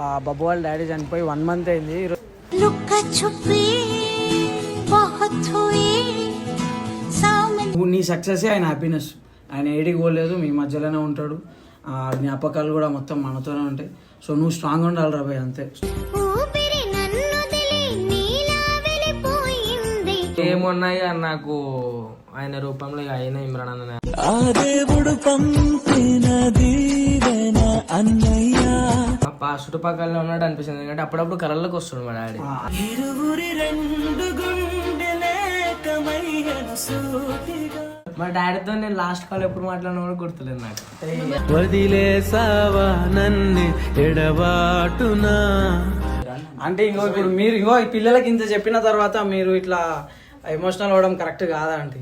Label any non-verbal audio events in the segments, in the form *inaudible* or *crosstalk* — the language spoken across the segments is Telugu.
బాబు వాళ్ళ డాడీ చనిపోయి వన్ మంత్ అయింది. నీ సక్సెస్ ఆయన హ్యాపీనెస్ ఆయన ఏడికి పోలేదు మీ మధ్యలోనే ఉంటాడు. ఆ జ్ఞాపకాలు కూడా మొత్తం మనతోనే ఉంటాయి. సో నువ్వు స్ట్రాంగ్ ఉండాలి రాబాయ్ అంతే. ఏమున్నాయా అని నాకు ఆయన రూపంలో ఆయన ఇమ్రాన్ అన్న. ఆ దేవుడు పంపిన దీవెన అన్నయ్య. చుట్టుపక్కల ఉన్నాడు అనిపిస్తుంది. ఎందుకంటే అప్పుడప్పుడు కలర్లోకి వస్తుంది మా డాడీ. మా డాడీతో నేను లాస్ట్ కాల్ ఎప్పుడు మాట్లాడినా కూడా గుర్తులేదు నాకు. వదిలేసావా నన్ను ఎడబాటునా? అంటే ఇంకో ఇప్పుడు మీరు ఇంకో ఈ పిల్లలకి ఇంత చెప్పిన తర్వాత మీరు ఇట్లా ఎమోషనల్ అవ్వడం కరెక్ట్ కాదా అంటే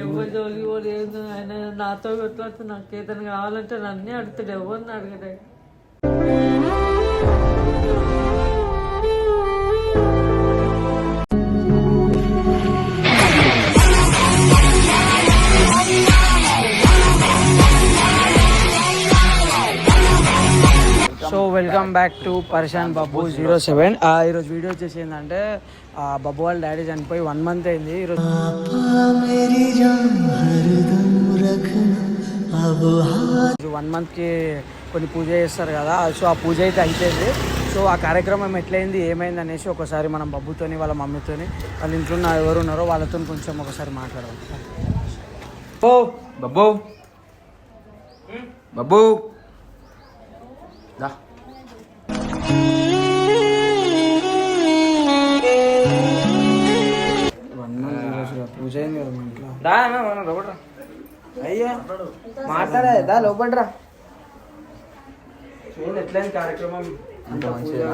ఎవరు జోలికి కూడా లేదు ఆయన నాతో ఎట్లా నాకు ఏదైనా కావాలంటే నన్నే అడుగుతాడు. ఎవరిని అడగడే welcome back to Parshan Babu zero seven. ఈరోజు వీడియో వచ్చేసి ఏంటంటే ఆ బబ్బు వాళ్ళ డాడీ చనిపోయి వన్ మంత్ అయింది. ఈరోజు వన్ మంత్కి కొన్ని పూజ చేస్తారు కదా. సో ఆ పూజ అయితే అయిపోయింది. సో ఆ కార్యక్రమం ఎట్లయింది ఏమైంది అనేసి ఒకసారి మనం బబ్బుతోని వాళ్ళ మమ్మీతోని వాళ్ళ ఇంట్లో ఉన్న ఎవరు ఉన్నారో వాళ్ళతో కొంచెం ఒకసారి మాట్లాడదాం. ఓ బబ్బు బబ్బు దా. పూజ లోపడరా మాట్లాడే దా లోపడరా చూడండి ఎట్లయింది కార్యక్రమం అంత మంచిగా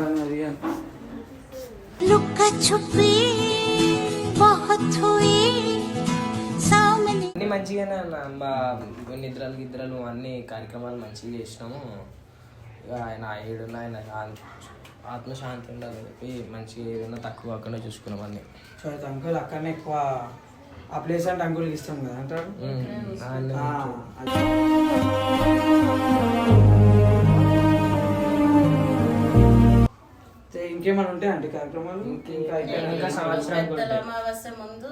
అన్ని మంచిగానే అన్న నిద్రలు గిద్రలు అన్ని కార్యక్రమాలు మంచిగా చేసినాము. ఇక ఆయన ఏడున్న ఆయన శాంతి ఆత్మశాంతి ఉండాలని చెప్పి మంచిగా ఏదైనా తక్కువ కాకుండా చూసుకున్నాం అన్ని సో అయితే అంకుల్ అక్కడనే ఎక్కువ ఆ ప్లేస్ అంటే అంకుల్కి ఇష్టం కదా అంటారు ఆయన ఆ, అది. అయితే ఇంకేమైనా ఉంటాయి అంటే కార్యక్రమాలు ఇంకా అయిపోయినాయి. ఇంకా సంవత్సరం పెద్దల అమావాస్య ముందు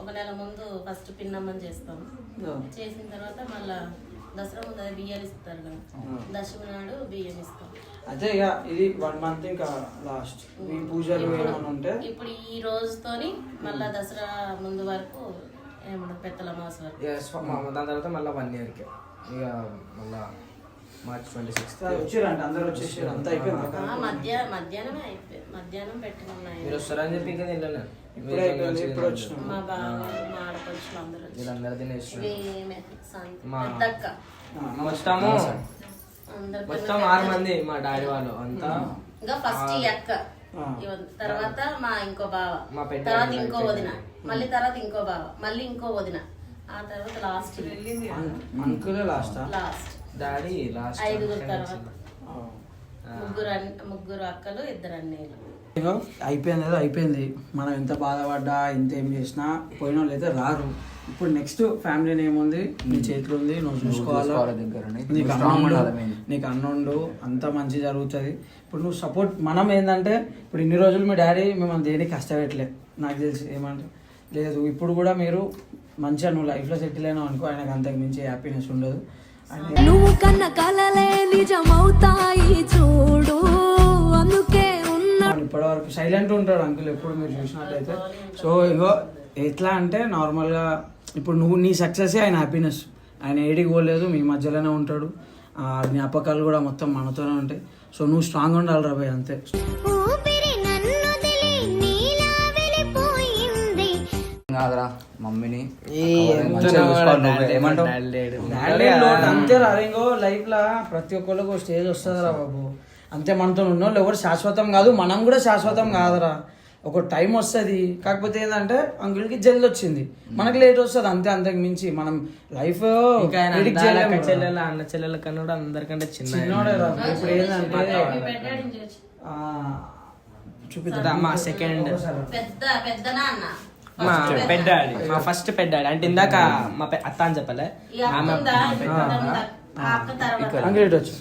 ఒక నెల ముందు ఫస్ట్ పిన్నమ్మని చేస్తాం. చేసిన తర్వాత మళ్ళా దసరా ముందు అది బియ్యాలు ఇస్తారు కదా. దశమి నాడు బియ్యం ఇస్తాం అదే ఇక ఇది వన్ మంత్ ఇంకా లాస్ట్ ఈ పూజలు ఏమైనా ఉంటే? ఇప్పుడు ఈ రోజుతోని మళ్ళా దసరా ముందు వరకు ఏమన్నా వరకు. మా- దాని తర్వాత మళ్ళీ వన్ ఇయర్కి ఇక మళ్ళా మార్చ్ ట్వంటీ సిక్స్త్ వచ్చిరంట అందరు వచ్చేసారు అంతా అయిపోయింది? ఆ, మధ్య మధ్యాహ్నమే అయిపోయింది. మధ్యాహ్నం పెట్టిన మీరు వస్తారని చెప్పి ఇంకా తినలేను మా బావ మా ఆడపడుచులు అందరూ వచ్చి వీళ్ళందరూ తినేస్తున్నారు ఈమె శాంతి మా- పెద్దక్క. మొత్తము అందరు మొత్తం ఆరు మంది మా డాడీ వాళ్ళు అంతా. ఇంకా ఫస్ట్ ఈ అక్క. ఇవ- తర్వాత మా ఇంకో బావ. మా పెద్ద తర్వాత ఇంకో వదిన. మళ్ళీ తర్వాత ఇంకో బావ. మళ్ళీ ఇంకో వదిన. ఆ తర్వాత లాస్ట్ అంకులే లాస్టా లాస్ట్ డాడీ లాస్ట్ ఐదుగురు తర్వాత. ముగ్గురు అన్- ముగ్గురు అక్కలు ఇద్దరు అన్నయ్యలు. ఇగో అయిపోయింది ఏదో అయిపోయింది. మనం ఎంత బాధపడ్డా ఎంత ఏం చేసినా పోయిన వాళ్ళు అయితే రారు. ఇప్పుడు నెక్స్ట్ ఫ్యామిలీ ఏముంది నీ చేతిలో ఉంది నువ్వు చూసుకోవాలి? నీకు అన్నుండు నీకు అన్నుండు అంతా మంచి జరుగుతుంది. ఇప్పుడు నువ్వు సపోర్ట్ మనం ఏంటంటే ఇప్పుడు ఇన్ని రోజులు మీ డాడీ మిమ్మల్ని దేనికి కష్టపెట్టలేదు నాకు తెలిసి ఏమంటే లేదు ఇప్పుడు కూడా మీరు మంచిగా నువ్వు లైఫ్లో సెటిల్ అయినావు అనుకో ఆయనకు అంతకు మించి హ్యాపీనెస్ ఉండదు. నువ్వు కన్న కలలే నిజమవుతాయి చూడు అందుకే ఇప్పటివరకు సైలెంట్ ఉంటాడు అంకుల్ ఎప్పుడు మీరు చూసినట్టయితే. సో ఇగో ఎట్లా అంటే నార్మల్గా ఇప్పుడు నువ్వు నీ సక్సెస్ ఆయన హ్యాపీనెస్ ఆయన ఏడికి పోలేదు మీ మధ్యలోనే ఉంటాడు. ఆ జ్ఞాపకాలు కూడా మొత్తం మనతోనే ఉంటాయి. సో నువ్వు స్ట్రాంగ్ ఉండాలి రాబాయ్ అంతే. కాదురా మమ్మీని. అంతే రా లైఫ్ లా ప్రతి ఒక్కరికి స్టేజ్ వస్తుంది రా బాబు. అంతే మనతో ఉన్నోళ్ళు ఎవరు శాశ్వతం కాదు మనం కూడా శాశ్వతం కాదురా. ఒక టైం వస్తుంది. కాకపోతే ఏంటంటే అంకుల్కి జల్ది వచ్చింది. మనకి లేట్ వస్తుంది. అంతే అంతకు మించి మనం లైఫ్ చెల్లెల అన్న చెల్లెల కన్నా కూడా అందరికంటే చిన్న చిన్నోడే రా ఇప్పుడు ఏంటంటే ఆ, చూపిద్దాం. మా సెకండ్ ఒకసారి. పెద్ద పెద్ద నాన్న. మా పెద్దాడి. మా ఫస్ట్ పెద్దాడి. అంటే ఇందాక మా పె- అత్త అని చెప్పలే. ఆమె అంకుల్ వచ్చి.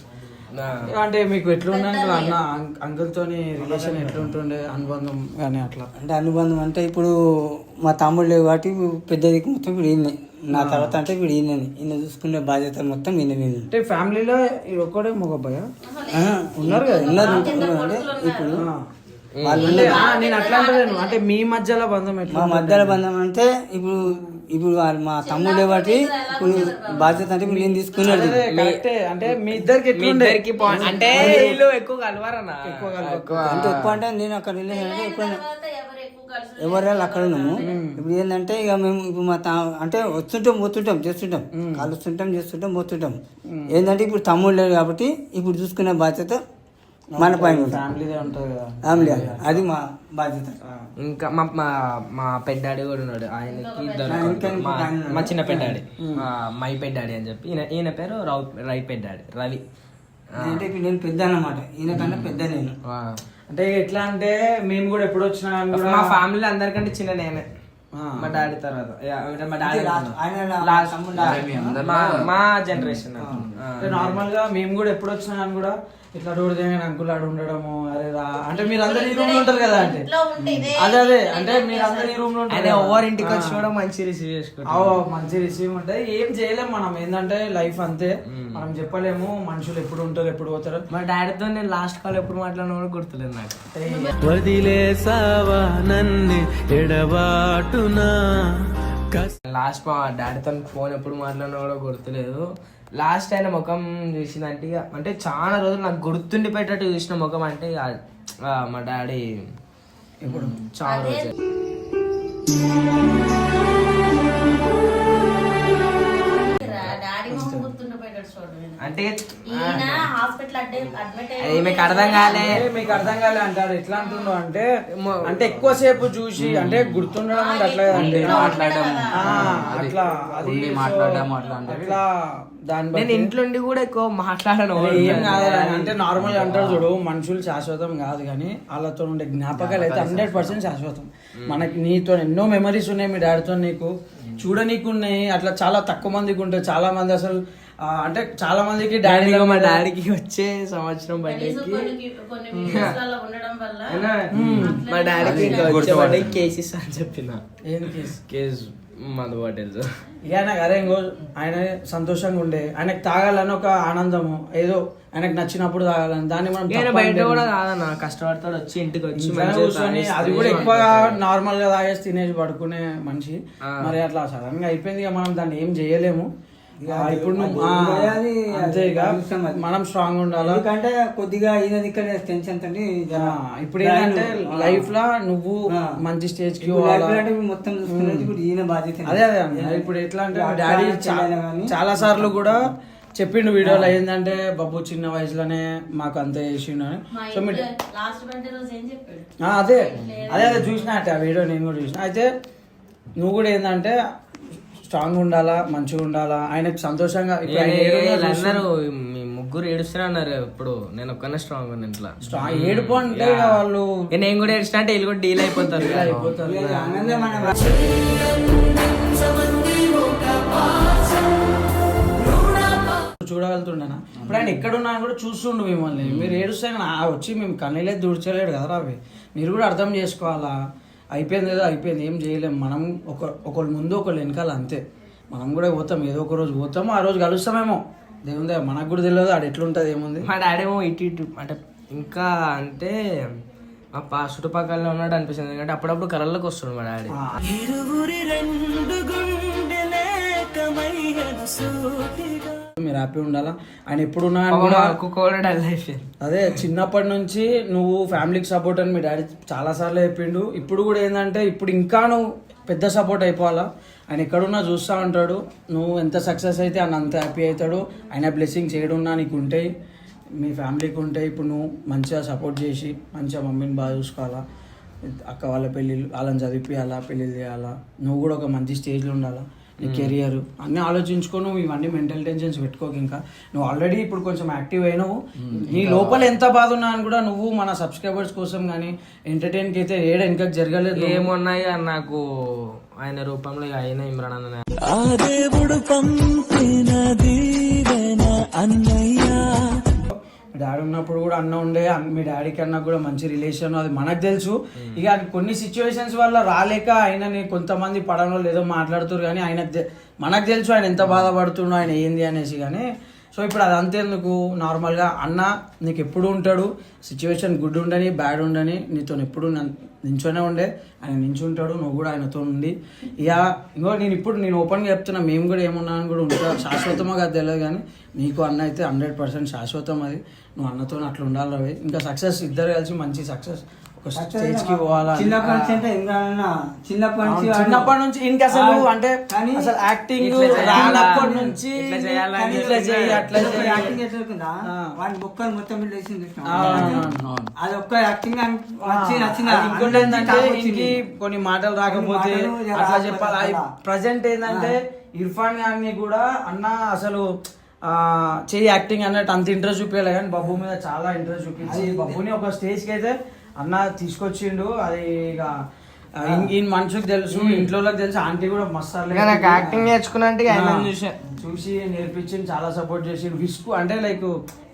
అంటే మీకు ఎట్లున్నా అన్న అంకుల్ తోని రిలేషన్ ఎట్లుంటుండే? అనుబంధం కానీ అట్లా? అంటే అనుబంధం అంటే ఇప్పుడు మా తమ్ముడు లేవు కాబట్టి పెద్దదికి మొత్తం ఇప్పుడు ఈయన. నా తర్వాత అంటే ఇప్పుడు ఈయనని. ఈయన చూసుకునే బాధ్యత మొత్తం ఈయన మీద. అంటే ఫ్యామిలీలో ఒక్కడే మొగబ్బాయ ఆ, ఉన్నారు కదా? ఉన్నారు. ఇప్పుడు నేను అట్లా అంటే మీ మధ్యలో బంధం ఎట్లా మా మధ్యలో బంధం అంటే ఇప్పుడు ఇప్పుడు వాళ్ళు మా తమ్ముడు కాబట్టి ఇప్పుడు బాధ్యత అంటే ఇప్పుడు నేను తీసుకున్నాడు. అంటే మీ ఇద్దరికి మీ ఇద్దరికి అంటే వీళ్ళు ఎక్కువ కలవరన్నా అంటే ఎక్కువ అంటే నేను అక్కడ అంటే ఎక్కువ తర్వాత ఎవరు ఎక్కువ కలిసి ఎవరు వాళ్ళు అక్కడ ఉన్నాము. ఇప్పుడు ఏంటంటే ఇక మేము ఇప్పుడు మా తా అంటే వస్తుంటాం పోతుంటాం చేస్తుంటాం. కలుస్తుంటాం చేస్తుంటాం పోతుంటాం. ఏంటంటే ఇప్పుడు తమ్ముడు లేడు కాబట్టి ఇప్పుడు చూసుకునే బాధ్యత మన పైన ఫ్యామిలీ అది. మా బాధ్యత. ఇంకా మా మా మా పెద్దాడి కూడా ఉన్నాడు. ఆయనకి ఇద్దరు. మా- చిన్న పెద్దాడి. మై పెద్దాడి అని చెప్పి. ఈయన ఈయన పేరు రావు రై పెద్దాడి. రవి. అంటే నేను పెద్ద అన్నమాట ఈయన కన్నా పెద్ద నేను. అంటే ఎట్లా అంటే మేము కూడా ఎప్పుడు వచ్చినా మా ఫ్యామిలీ అందరికంటే చిన్న నేనే. మా డాడీ తర్వాత. మా డాడీ లాస్ట్ ఆయన నా- లాస్ట్ తమ్ముడు? మా మా జనరేషన్ అంటే నార్మల్గా మేము కూడా ఎప్పుడు వచ్చినా కూడా ఇట్లా రోడ్ దగ్గర అంకుల్ ఆడు ఉండడము అరే రా. అంటే మీరు అందరు ఈ రూమ్లో ఉంటారు కదా అంటే. అదే అదే. అంటే మీరు అందరు ఈ రూమ్లో ఉంటారు. ఓవర్ ఇంటికి. వచ్చి కూడా మంచి రిసీవ్ చేసుకుంటాం అవు మంచి రిసీవ్ ఉంటాయి. ఏం చేయలేం మనం. ఏంటంటే లైఫ్ అంతే. మనం చెప్పలేము. మనుషులు ఎప్పుడు ఉంటారు ఎప్పుడు పోతారు. మా డాడీతో నేను లాస్ట్ కాల్ ఎప్పుడు మాట్లాడినా కూడా గుర్తులేదు నాకు. వదిలేసావా నన్ను ఎడబాటునా? కస్ లాస్ట్ మా డాడీతో ఫోన్ ఎప్పుడు మాట్లాడినా కూడా గుర్తులేదు. లాస్ట్ ఆయన ముఖం చూసిందంటే ఇక అంటే చాలా రోజులు నాకు గుర్తుండిపోయేటట్టు చూసిన ముఖం అంటే మా డాడీ. ఇప్పుడు చాలా రోజులు. అంటే మీకు అర్థం కాలే. మీకు అర్థం కాలే అంటారు. ఎట్లా అంటుండో అంటే అంటే ఎక్కువసేపు చూసి అంటే గుర్తుండడం అంటే అట్లా. మాట్లాడడం. అట్లా అది మాట్లాడడం అట్లా అంటే అట్లా దాని నేను బట్టి. ఇంట్లో ఉండి కూడా ఎక్కువ మాట్లాడను. ఏం కాదు అంటే నార్మల్ అంటారు చూడు మనుషులు శాశ్వతం కాదు కానీ వాళ్ళతో ఉండే జ్ఞాపకాలు అయితే హండ్రెడ్ పర్సెంట్ శాశ్వతం. మనకి నీతో ఎన్నో మెమరీస్ ఉన్నాయి మీ డాడీతో నీకు. చూడనీకు ఉన్నాయి అట్లా చాలా తక్కువ మందికి ఉంటాయి. చాలా మంది అసలు అంటే చాలా మందికి డాడీ మా డాడీకి వచ్చే సంవత్సరం ఉండడం వల్ల మా డాడీకి ఇంకా వచ్చే బర్త్డే కేసెస్ అని చెప్పిన. ఏం కేసు? కేస్ మందు బాటిల్స్ ఇక ఆయనకు అరే ఇంకో ఆయన సంతోషంగా ఉండే. ఆయనకు తాగాలని ఒక ఆనందము. ఏదో ఆయనకు నచ్చినప్పుడు తాగాలని. దాన్ని మనం బయట. కూడా కాదన్న కష్టపడతాడు వచ్చి ఇంటికి వచ్చి కూర్చొని అది కూడా ఎక్కువగా. నార్మల్గా తాగేసి తినేసి పడుకునే మనిషి. మరి అట్లా సడన్గా అయిపోయింది ఇక మనం దాన్ని ఏం చేయలేము. ఇప్పుడు అంతే ఇక. మనం స్ట్రాంగ్ ఉండాలి? ఎందుకంటే కొద్దిగా ఈయన ఇక్కడ టెన్షన్ తోటి ఇప్పుడు ఏంటంటే. లైఫ్లో నువ్వు. మంచి స్టేజ్కి మొత్తం ఈయన బాధ్యత అదే అదే. ఇప్పుడు ఎట్లా అంటే డాడీ చాలా సార్లు కూడా చెప్పిండు వీడియోలో ఏంటంటే బాబు చిన్న వయసులోనే మాకు అంత చేసిండు అని. సో అదే. అదే అదే చూసిన అంటే ఆ వీడియో నేను కూడా చూసిన. అయితే నువ్వు కూడా ఏంటంటే స్ట్రాంగ్ ఉండాలా మంచిగా ఉండాలా? ఆయనకు సంతోషంగా ఇప్పుడు ఆయన ఏ- వీళ్ళందరూ మీ ముగ్గురు ఏడుస్తూనే అన్నారు ఇప్పుడు. నేను ఒక్కనే స్ట్రాంగ్ ఉన్నా ఇంట్లో. స్ట్రాంగ్ ఏడుపు అంటే ఇక వాళ్ళు ఇక నేను కూడా ఏడుస్తా అంటే వీళ్ళు కూడా డీల్ అయిపోతారు. అయిపోతారు. చూడగలుగుతుండేనా? ఇప్పుడు ఆయన ఎక్కడున్నా కూడా చూస్తుండు మిమ్మల్ని. మీరు ఏడుస్తే ఆయన ఆ వచ్చి మేము కన్నీలే దూడ్చలేడు కదా అవి. మీరు కూడా అర్థం చేసుకోవాలా? అయిపోయింది ఏదో అయిపోయింది ఏం చేయలేం. మనం ఒక ఒకళ్ళ ముందు ఒకళ్ళు వెనకాల అంతే. మనం కూడా పోతాం ఏదో ఒక రోజు పోతాము ఆ రోజు కలుస్తామేమో. దేవుందే మనకు కూడా తెలియదు ఆడ ఎట్లుంటుంది ఏముంది. మా డాడీ ఏమో ఇటు ఇటు అంటే ఇంకా అంటే మా పా చుట్టుపక్కల ఉన్నాడు అనిపిస్తుంది. ఎందుకంటే అప్పుడప్పుడు కలర్లోకి వస్తాడు మా డాడీ. ఆ, మీరు హ్యాపీ ఉండాలా? ఆయన ఎప్పుడు ఉన్నా అని కూడా కుక్క కూడా డల్ అయిపోయింది అదే చిన్నప్పటి నుంచి నువ్వు ఫ్యామిలీకి సపోర్ట్ అని మీ డాడీ చాలా సార్లు చెప్పిండు. ఇప్పుడు కూడా ఏంటంటే ఇప్పుడు ఇంకా నువ్వు పెద్ద సపోర్ట్ అయిపోవాలా? ఆయన ఎక్కడున్నా చూస్తూ ఉంటాడు. నువ్వు ఎంత సక్సెస్ అయితే ఆయన అంత హ్యాపీ అవుతాడు. ఆయన బ్లెస్సింగ్స్ ఏడున్నా నీకు ఉంటాయి. మీ ఫ్యామిలీకి ఉంటాయి. ఇప్పుడు నువ్వు మంచిగా సపోర్ట్ చేసి మంచిగా మమ్మీని బాగా చూసుకోవాలా? అక్క వాళ్ళ పెళ్ళిళ్ళు వాళ్ళని చదివిపియాలా? పెళ్ళిళ్ళు చేయాలా? నువ్వు కూడా ఒక మంచి స్టేజ్లో ఉండాలా? నీ కెరియర్. అన్నీ ఆలోచించుకో నువ్వు ఇవన్నీ మెంటల్ టెన్షన్స్ పెట్టుకోక ఇంకా. నువ్వు ఆల్రెడీ ఇప్పుడు కొంచెం యాక్టివ్ అయినావు. నీ లోపల ఎంత బాధ ఉన్నా అని కూడా నువ్వు మన సబ్స్క్రైబర్స్ కోసం కానీ ఎంటర్టైన్కి అయితే ఏడ ఇంకా జరగలేదు. ఏమున్నాయి అని నాకు ఆయన రూపంలో ఇక ఆయన ఇమ్రాన్ అన్న ఆ దేవుడు పంపిన దీవెన అన్నయ్యా. డాడీ ఉన్నప్పుడు కూడా అన్న ఉండే మీ డాడీకి అన్న కూడా మంచి రిలేషన్ అది మనకు తెలుసు. ఇక కొన్ని సిచ్యువేషన్స్ వల్ల రాలేక ఆయనని కొంతమంది పడంలో ఏదో మాట్లాడుతారు కానీ ఆయనకు తె- మనకు తెలుసు ఆయన ఎంత బాధపడుతుండో ఆయన ఏంది అనేసి కానీ. సో ఇప్పుడు అది అంతేందుకు? నార్మల్గా అన్న నీకు ఎప్పుడు ఉంటాడు? సిచ్యువేషన్ గుడ్ ఉండని బ్యాడ్ ఉండని నీతో ఎప్పుడు నించోనే ఉండే. ఆయన నించుంటాడు నువ్వు కూడా ఆయనతో ఉండి. ఇక ఇంకో నేను ఇప్పుడు నేను ఓపెన్గా చెప్తున్నా మేము కూడా ఏమున్నా అని కూడా ఉంటా. శాశ్వతమో కాదు తెలియదు కానీ నీకు అన్న అయితే హండ్రెడ్ పర్సెంట్ శాశ్వతం అది. నువ్వు అన్నతో అట్లా ఉండాలి రవి. ఇంకా సక్సెస్ ఇద్దరు కలిసి మంచి సక్సెస్ ఒక స్టేజ్కి పోవాలా చిన్నప్పటి నుంచి అంటే చిన్నప్పటి నుంచి చిన్నప్పటి నుంచి ఇంక అసలు అంటే అసలు యాక్టింగ్ రానప్పటి నుంచి ఇట్లా అట్లా యాక్టింగ్. వాడి బొక్కలు మొత్తం అది ఒక్క యాక్టింగ్ నచ్చింది ఇంకోటి ఏంటంటే కొన్ని మాటలు రాకపోతే అట్లా చెప్పాలి. ప్రజెంట్ ఏంటంటే ఇర్ఫాన్ గారిని కూడా అన్న అసలు ఆ, చెయ్యి యాక్టింగ్ అన్నట్టు అంత ఇంట్రెస్ట్ చూపించాలి కానీ బబ్బు మీద చాలా ఇంట్రెస్ట్ చూపించి బబ్బుని ఒక స్టేజ్కి అయితే అన్న తీసుకొచ్చిండు. అది ఇక ఈ- మనుషులకు తెలుసు ఇంట్లో తెలుసు ఆంటీ కూడా మస్తు నాకు యాక్టింగ్ నేర్చుకున్నా ఆయన చూసా. చూసి నేర్పించి చాలా సపోర్ట్ చేసి విసుగు అంటే లైక్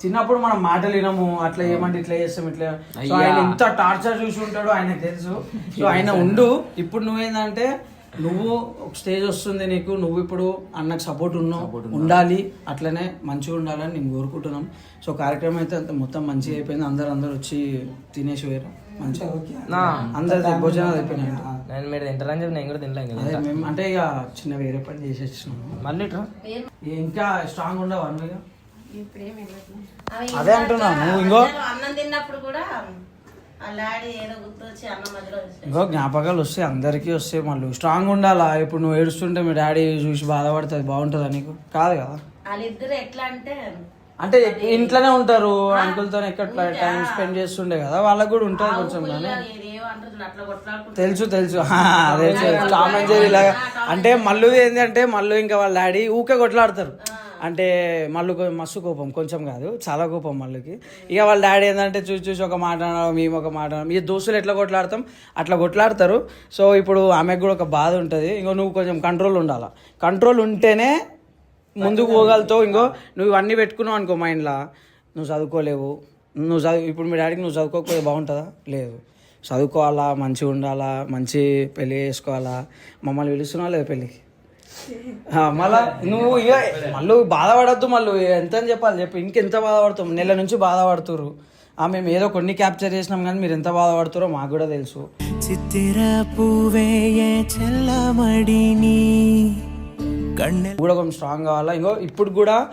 చిన్నప్పుడు మనం మాటలు వినము అట్లా ఏమంటే ఇట్లా చేస్తాం ఇట్లా సో ఆయన ఎంత టార్చర్ చూసి ఉంటాడో ఆయనకు తెలుసు. సో ఆయన ఉండు. ఇప్పుడు నువ్వేందంటే నువ్వు ఒక స్టేజ్ వస్తుంది నీకు నువ్వు ఇప్పుడు అన్నకు సపోర్ట్ ఉన్నావు ఉండాలి అట్లనే మంచిగా ఉండాలని నేను కోరుకుంటున్నాం. సో కార్యక్రమం అయితే అంత మొత్తం మంచిగా అయిపోయింది. అందరు అందరు వచ్చి తినేసి పోయారు. మంచిగా. అందరు భోజనాలు అయిపోయినాయి. నేను మీరు తింటారని చెప్పి నేను కూడా తినలేను అదే మేము అంటే ఇక చిన్న వేరే పని చేసి వచ్చినాము మళ్ళీ ఇంకా స్ట్రాంగ్ ఉండవు అన్నగా అవి అదే అంటున్నా, నువ్వు ఇంకో- అందరూ అన్నం తిన్నప్పుడు కూడా ఇంకో జ్ఞాపకాలు వస్తాయి అందరికీ వస్తాయి మళ్ళీ. స్ట్రాంగ్ ఉండాలా? ఇప్పుడు నువ్వు ఏడుస్తుంటే మీ డాడీ చూసి బాధపడుతుంది బాగుంటుందా నీకు? కాదు కదా. వాళ్ళిద్దరు ఎట్లా అంటే అంటే ఇంట్లోనే ఉంటారు అంకుల్తో ఎక్కడ టైం స్పెండ్ చేస్తుండే కదా వాళ్ళకి కూడా ఉంటుంది కొంచెం తెలుసు తెలుసు. *laughs* అదే టామ్ అండ్ జెర్రీ లాగా. అంటే మల్లు ఏంటి అంటే మల్లు ఇంకా వాళ్ళ డాడీ ఊకే కొట్లాడతారు. అంటే మళ్ళీ మస్తు కోపం కొంచెం కాదు చాలా కోపం మళ్ళీకి. ఇక వాళ్ళ డాడీ ఏంటంటే చూసి చూసి ఒక మాట అనడం మేము ఒక మాట అనడం. ఈ దోస్తులు ఎట్లా కొట్లాడతాం? అట్లా కొట్లాడతారు. సో ఇప్పుడు ఆమెకు కూడా ఒక బాధ ఉంటుంది. ఇంకో నువ్వు కొంచెం కంట్రోల్ ఉండాలా? కంట్రోల్ ఉంటేనే ముందుకు పోగలుగుతావు. ఇంకో నువ్వు ఇవన్నీ పెట్టుకున్నావు అనుకో మైండ్లో నువ్వు చదువుకోలేవు. నువ్వు చదువు ఇప్పుడు మీ డాడీకి నువ్వు చదువుకోకపోతే బాగుంటుందా? లేదు. చదువుకోవాలా? మంచిగా ఉండాలా? మంచి పెళ్ళి చేసుకోవాలా? మమ్మల్ని పిలుస్తున్నావు లేదు పెళ్ళికి? మళ్ళా నువ్వు ఇక మళ్ళీ బాధపడద్దు మళ్ళీ. ఎంత అని చెప్పాలి చెప్పు. ఇంకెంత బాధపడతాం నెల నుంచి బాధపడుతుర్రు. ఆ, మేము ఏదో కొన్ని క్యాప్చర్ చేసినాం కానీ మీరు ఎంత బాధపడుతారో మాకు కూడా తెలుసు. చిత్తిర చెల్లమడిని? కూడా కొంచెం స్ట్రాంగ్ కావాలా? ఇంకో ఇప్పుడు కూడా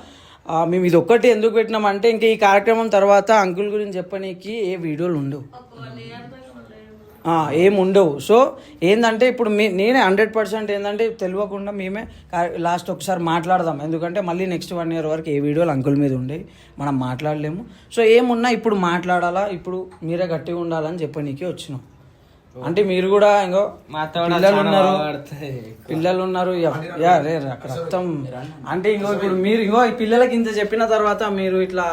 ఆ, మేము ఇది ఒక్కటి ఎందుకు పెట్టినామంటే ఇంకా ఈ కార్యక్రమం తర్వాత అంకుల్ గురించి చెప్పనీకి ఏ వీడియోలు ఉండవు. ఏం ఉండవు సో ఏంటంటే ఇప్పుడు మీ నేనే హండ్రెడ్ పర్సెంట్ ఏంటంటే తెలియకుండా మేమే లాస్ట్ ఒకసారి మాట్లాడదాం. ఎందుకంటే మళ్ళీ నెక్స్ట్ వన్ ఇయర్ వరకు ఏ వీడియోలు అంకుల్ మీద ఉండే మనం మాట్లాడలేము. సో ఏమున్నా ఇప్పుడు మాట్లాడాలా? ఇప్పుడు మీరే గట్టిగా ఉండాలని చెప్పనీకి వచ్చినాం. అంటే మీరు కూడా ఇంకో పిల్లలు ఉన్నారు. పిల్లలు ఉన్నారు రక్తం అంటే ఇంకో ఇప్పుడు మీరు ఇంకో ఈ పిల్లలకి ఇంత చెప్పిన తర్వాత మీరు ఇట్లా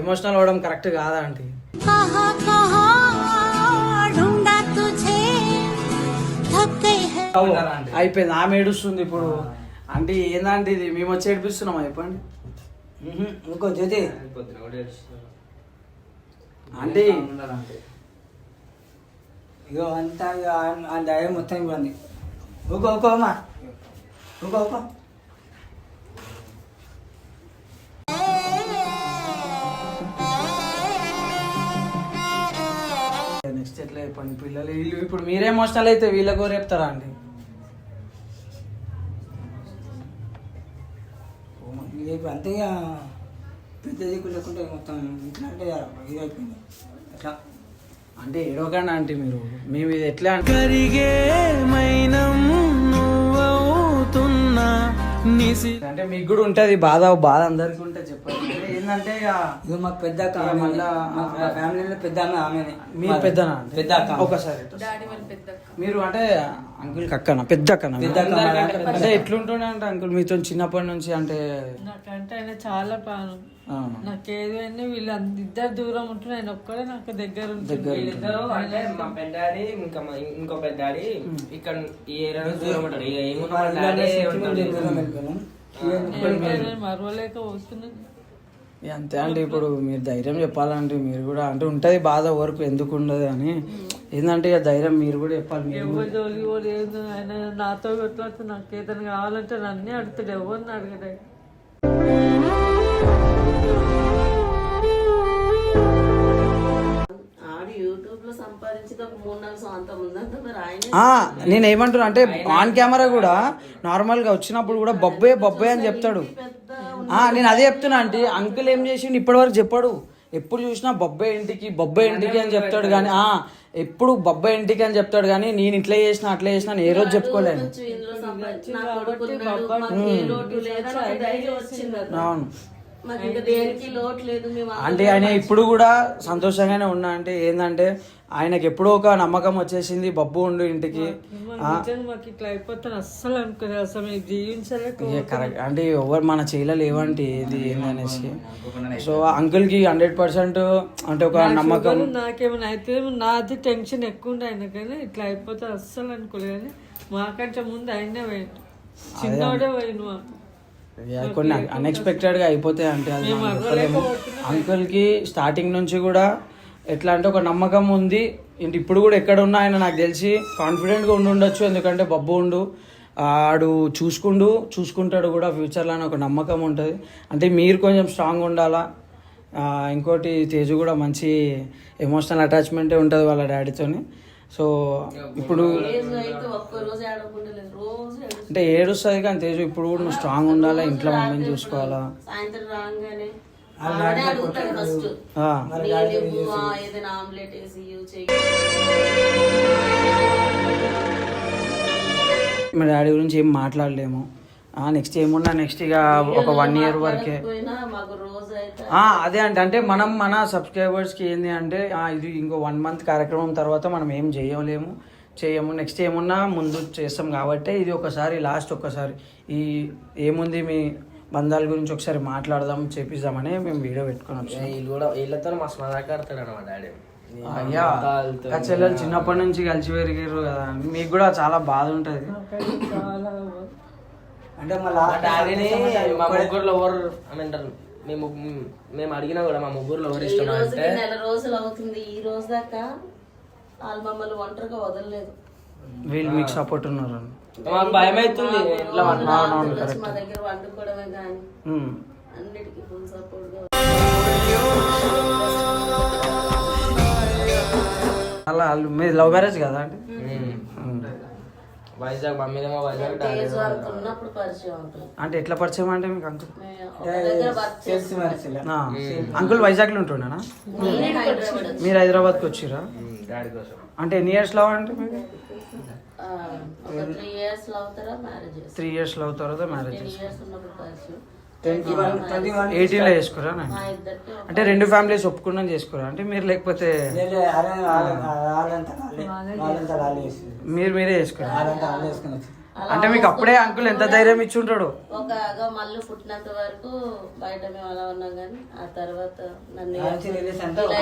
ఎమోషనల్ అవ్వడం కరెక్ట్ కాదా అంటే అయిపోయింది ఆమె ఏడుస్తుంది ఇప్పుడు. అంటే ఏందంటే ఇది? మేము వచ్చి ఏడిపిస్తున్నామా? చెప్పండి. ఇంకో జ్యోతి. అంటే ఇగో అంతా ఇక ఆ- ఆ దయ మొత్తం ఇవ్వండి. ఊకో ఊకో అమ్మా. ఊకో ఊకో నెక్స్ట్ ఎట్లా చెప్పండి పిల్లలు వీళ్ళు ఇప్పుడు మీరే ఎమోషనల్ అయితే వీళ్ళకు రేపుతారా అండి? ఇక ఇప్పుడు అంతే ఇక పెద్ద దిక్కు లేకుంటే మొత్తం ఇట్లా అంటే ఇది అయిపోయింది అట్లా. అంటే ఏడవకండి అంటే మీరు. మేము ఇది ఎట్లా అంటే అంటే మీకు కూడా ఉంటది బాధ బాధ అందరికి ఉంటే చెప్పండి. ఏంటంటే ఇక మాకు పెద్ద అక్క. మళ్ళా మా ఫ్యామిలీలో పెద్ద ఆమె ఆమెనే మీరు పెద్దనా పెద్ద అక్క ఒకసారి మీరు అంటే అంకుల్ అక్కన? పెద్ద అక్కన పెద్ద అక్క అంటే ఎట్లుంటుండే అంటే అంకుల్ మీతో చిన్నప్పటి నుంచి అంటే నాకంటే ఆయన చాలా ప్రాణం నాకు ఏదైనా వీళ్ళు అంత- ఇద్దరు దూరం ఉంటున్నారు ఆయన ఒక్కడే నాకు దగ్గర ఉంటుంది. వీళ్ళిద్దరు అంటే మా పెద్దాడి ఇంకా మా ఇంకో పెద్దాడి ఇక్కడ ఈ ఏరియా నుంచి దూరం ఉంటాడు. ఇక ఏమున్నా. నేను మరవలేక ఇక అంతే అంటే ఇప్పుడు మీరు ధైర్యం చెప్పాలంటే మీరు కూడా అంటే ఉంటది బాధ వరకు ఎందుకు ఉండదు అని. ఏంటంటే ఇక ధైర్యం మీరు కూడా చెప్పాలి మీరు ఎవరు జోలి కూడా ఆయన నాతో కొట్లాడుతూ నాకు ఏదైనా కావాలంటే నన్నే అడుగుతాడు ఎవరిని అడగడు నేను ఏమంటున్నా అంటే ఆన్ కెమెరా కూడా నార్మల్గా వచ్చినప్పుడు కూడా బొబ్బే బొబ్బే అని చెప్తాడు. నేను అదే చెప్తున్నా అంటే అంకుల్ ఏం చేసిండు ఇప్పటి వరకు చెప్పాడు. ఎప్పుడు చూసినా బొబ్బే ఇంటికి బొబ్బే ఇంటికి అని చెప్తాడు కానీ ఆ ఎప్పుడు బొబ్బే ఇంటికి అని చెప్తాడు కానీ నేను ఇట్లా చేసిన అట్లా చేసిన ఏ రోజు చెప్పుకోలేను. అవును. అంటే ఆయన ఇప్పుడు కూడా సంతోషంగానే ఉన్నా. అంటే ఏంటంటే ఆయనకి ఎప్పుడో ఒక నమ్మకం వచ్చేసింది బబ్బు ఉండు ఇంటికి. ఇట్లా అయిపోతాను అస్సలు అనుకోలేదు అసలు కరెక్ట్. అంటే ఎవరు మన చేయలో లేవంటే ఏది ఏందనేసి. సో అంకుల్కి హండ్రెడ్ పర్సెంట్ అంటే ఒక నమ్మకం. నాకేమైనా అయితే నాది టెన్షన్ ఎక్కువ ఉండే ఆయన కానీ ఇట్లా అయిపోతే అస్సలు అనుకోలేదు కానీ మాకంటే ముందు ఆయనే పోయిండు చిన్నోడే మాకు. ఇక కొన్ని అన్ఎక్స్పెక్టెడ్గా అయిపోతాయి అంటే అది మనం చెప్పలేము అంకుల్కి స్టార్టింగ్ నుంచి కూడా ఎట్లా అంటే ఒక నమ్మకం ఉంది. ఇంటి ఇప్పుడు కూడా ఎక్కడ ఉన్నా ఆయన నాకు తెలిసి కాన్ఫిడెంట్గా ఉండి ఉండొచ్చు. ఎందుకంటే బబ్బు ఉండు ఆడు చూసుకుండు చూసుకుంటాడు కూడా ఫ్యూచర్లో అని ఒక నమ్మకం ఉంటుంది. అంటే మీరు కొంచెం స్ట్రాంగ్ ఉండాలా? ఇంకోటి తేజు కూడా మంచి ఎమోషనల్ అటాచ్మెంటే ఉంటుంది వాళ్ళ డాడీతోని సో ఇప్పుడు. అంటే ఏడుస్తుంది కానీ తేజు ఇప్పుడు కూడా నువ్వు స్ట్రాంగ్ ఉండాలా? ఇంట్లో మమ్మీని చూసుకోవాలా? మా డాడీ గురించి ఏం మాట్లాడలేము. నెక్స్ట్ ఏమున్నా నెక్స్ట్ ఇక ఒక వన్ ఇయర్ వరకే. అదే అంటే అంటే మనం మన సబ్స్క్రైబర్స్కి ఏంది అంటే ఆ, ఇది ఇంకో వన్ మంత్ కార్యక్రమం తర్వాత మనం ఏం చేయలేము చేయము. నెక్స్ట్ ఏమున్నా ముందు చేస్తాం కాబట్టి ఇది ఒకసారి లాస్ట్ ఒకసారి ఈ ఏముంది మీ బంధాల గురించి ఒకసారి మాట్లాడదాం చేపిద్దామని మేము వీడియో పెట్టుకొని వచ్చాం. వీళ్ళు కూడా వీళ్ళతో మస్తు మజాకాడతాడు అన్నమాట డాడీ అయ్యా చెల్లెలు చిన్నప్పటి నుంచి కలిసి పెరిగారు కదా మీకు కూడా చాలా బాధ ఉంటుంది. చాలా అంటే మా డాడీని మా ముగ్గురులో ఎవరు ఏమంటారు మేము మేము అడిగినా కూడా మా ముగ్గురులో ఎవరు ఈ ఇష్టం అంటే నెల రోజులు అవుతుంది. ఈ రోజు దాకా వాళ్ళు మమ్మల్ని ఒంటరిగా వదలలేదు. వీళ్ళు మీకు సపోర్ట్ ఉన్నారు మాకు భయం అవుతుంది ఎట్లా మా దగ్గర వండుకోవడమే కానీ. అన్నిటికీ ఫుల్ సపోర్ట్ అలా వాళ్ళు మీది లవ్ మ్యారేజ్ కదా అండి వైజాగ్ మా మీదేమో వైజాగ్ అంటే ఎట్లా పరిచయం అంటే మీకు అంకుల్? అంకుల్ వైజాగ్లో ఉంటుండేనా? నేనే హైదరాబాద్ మీరు హైదరాబాద్కి వచ్చిరా? డాడీ కోసం. అంటే ఎన్ని ఇయర్స్ లవ్ అంటే త్రీ ఇయర్స్లో అవుతారా మ్యారేజ్ త్రీ ఇయర్స్ లవ్ తర్వాత మ్యారేజ్ టెన్ ఇయర్స్ ఉన్నప్పుడు పరిచయం ఎయిటీన్లో చేసుకురా అంటే రెండు ఫ్యామిలీస్ ఒప్పుకున్నాం చేసుకురా. అంటే మీరు లేకపోతే మీరు మీరే చేసుకురా. అంటే మీకు అప్పుడే అంకుల్ ఎంత ధైర్యం ఇచ్చి ఉంటాడు ఒక మళ్ళీ పుట్టినంత వరకు బయట మేము అలా ఉన్నాం కానీ ఆ తర్వాత నన్ను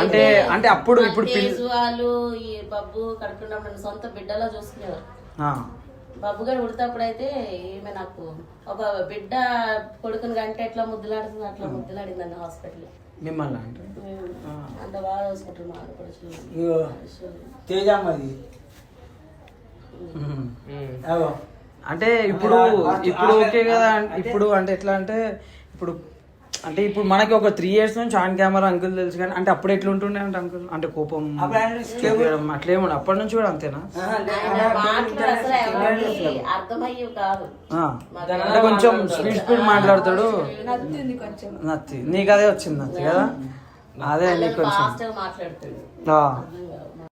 అంటే అంటే అప్పుడు ఇప్పుడు వాళ్ళు ఈ బబ్బు కడుపున్నప్పుడు సొంత బిడ్డలా చూసుకునేవారు. ఆ, బబ్బు గారు పుడితేప్పుడు అయితే ఈమె నాకు ఒక బిడ్డ కొడుకుని కంటే ఎట్లా ముద్దులాడుతుంది అట్లా ముద్దులాడింది అన్న హాస్పిటల్ మిమ్మల్ని అంటే? అంత బాగా చూసుకుంటారు మా ఆడపడుచులు తేజమ్మది. అంటే ఇప్పుడు ఇప్పుడు ఓకే కదా ఇప్పుడు అంటే ఎట్లా అంటే ఇప్పుడు అంటే ఇప్పుడు మనకి ఒక త్రీ ఇయర్స్ నుంచి ఆన్ కెమెరా అంకుల్ తెలుసు కానీ అంటే అప్పుడు ఎట్లా ఉంటుండే అంటే అంకుల్ అంటే కోపం అట్లా ఏమన్నా అప్పటి నుంచి కూడా అంతేనా. అంటే కొంచెం స్పీడ్ స్పీడ్ మాట్లాడతాడు. నత్తి నీకు అదే వచ్చింది నత్తి కదా? అదే నీకు కొంచెం.